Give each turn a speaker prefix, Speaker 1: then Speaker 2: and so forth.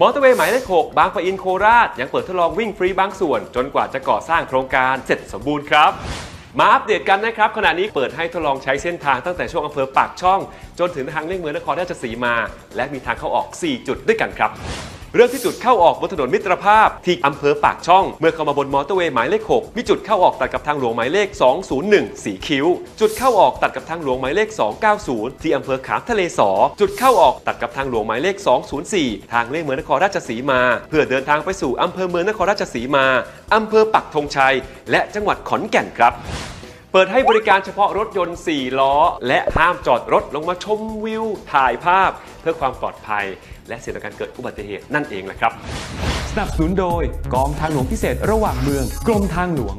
Speaker 1: มอเตอร์เวย์หมายเลข6บางปะอินโคราช ยังเปิดทดลองวิ่งฟรีบางส่วน จนกว่าจะก่อสร้างโครงการเสร็จสมบูรณ์ครับ มาอัปเดตกันนะครับ ขณะนี้เปิดให้ทดลองใช้เส้นทางตั้งแต่ช่วงอำเภอปากช่อง จนถึงทางเลี่ยงเมืองนครราชสีมา และมีทางเข้าออก 4 จุดด้วยกันครับ เรื่องที่จุดเข้าออกบนถนนมิตรภาพที่อำเภอปากช่อง เมื่อเข้ามาบนมอเตอร์เวย์หมายเลข 6 มีจุดเข้าออกตัดกับทางหลวงหมายเลข 201 สีคิ้ว จุดเข้าออกตัดกับทางหลวงหมายเลข 290 ที่อำเภอขามทะเลสอ จุดเข้าออกตัดกับทางหลวงหมายเลข 204 ทางเลี่ยงเมืองนครราชสีมา เพื่อเดินทางไปสู่อำเภอเมืองนครราชสีมาอำเภอปักธงชัย และจังหวัดขอนแก่นครับ เปิดให้บริการเฉพาะรถยนต์ 4 ล้อ และห้ามจอดรถลงมาชมวิว ถ่ายภาพ เพื่อความปลอดภัย และเสี่ยงต่อการเกิดอุบัติเหตุนั่นเองแหละครับ
Speaker 2: สนับสนุนโดยกองทางหลวงพิเศษระหว่างเมือง กรมทางหลวง